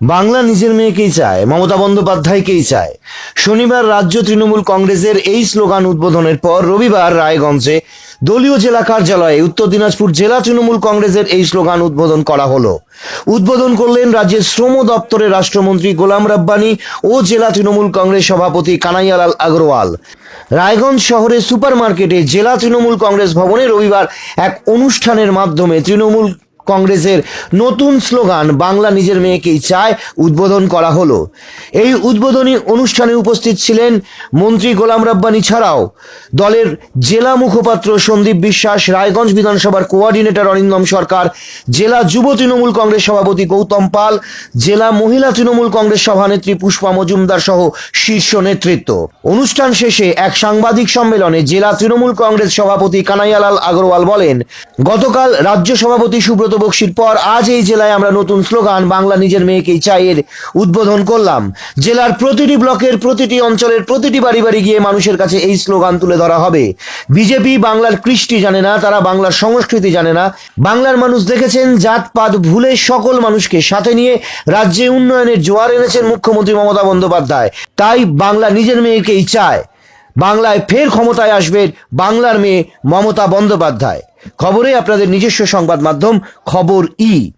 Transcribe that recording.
বাংলা নিজের মেয়েকেই চায়? মমতা বন্দ্যোপাধ্যায়কেই চায়? শনিবার রাজ্য তৃণমূল কংগ্রেসের এই স্লোগান উদ্বোধনের পর রবিবার রায়গঞ্জে দলীয় জেলা কার্যালয়ে উত্তর দিনাজপুর জেলা তৃণমূল কংগ্রেসের এই স্লোগান উদ্বোধন করা হলো। উদ্বোধন করলেন রাজ্যের শ্রম দপ্তরের রাষ্ট্রমন্ত্রী গোলাম রাব্বানি ও জেলা তৃণমূল কংগ্রেস সভাপতি কানাইয়ালাল আগরওয়াল। রায়গঞ্জ শহরের সুপার মার্কেটে জেলা তৃণমূল কংগ্রেস ভবনে রবিবার এক অনুষ্ঠানের মাধ্যমে তৃণমূল কংগ্রেসের নতুন স্লোগান, বাংলা নিজের মেয়েকেই চায়, উদ্বোধন করা হলো। এই উদ্বোধনী অনুষ্ঠানে উপস্থিত ছিলেন মন্ত্রী গোলাম রাব্বানি ছাড়াও দলের জেলা মুখপাত্র সন্দীপ বিশ্বাস, রায়গঞ্জ বিধানসভার কোঅর্ডিনেটর অরিন্দম সরকার, জেলা যুব তৃণমূল কংগ্রেস সভাপতি গৌতম পাল, জেলা মহিলা তৃণমূল কংগ্রেস সভানেত্রী পুষ্পা মজুমদার সহ শীর্ষ নেতৃত্ব। অনুষ্ঠান শেষে এক সাংবাদিক সম্মেলনে জেলা তৃণমূল কংগ্রেস সভাপতি কানাইয়ালাল আগরওয়াল বলেন, গতকাল রাজ্য সভাপতি সুব্রত বক্সির পর আজ এই জেলায় আমরা নতুন স্লোগান, বাংলা নিজের মেয়েকেই চাই এর উদ্বোধন করলাম। জেলার প্রতিটি ব্লকের, প্রতিটি অঞ্চলের, প্রতিটি বাড়ি বাড়ি গিয়ে মানুষের কাছে এই স্লোগান তুলে ধরা হবে। বিজেপি বাংলার কৃষ্টি জানে না, তারা বাংলার সংস্কৃতি জানে না। বাংলার মানুষ দেখেছেন, জাতপাত ভুলে সকল মানুষকে সাথে নিয়ে রাজ্যে উন্নয়নের জোয়ার এনেছেন মুখ্যমন্ত্রী মমতা বন্দ্যোপাধ্যায়। তাই বাংলা নিজের মেয়েকেই চায়। বাংলায় ফের ক্ষমতায় আসবে বাংলার মেয়ে মমতা বন্দ্যোপাধ্যায়। খবরে আপনাদের নিজস্ব সংবাদ মাধ্যম খবর ই।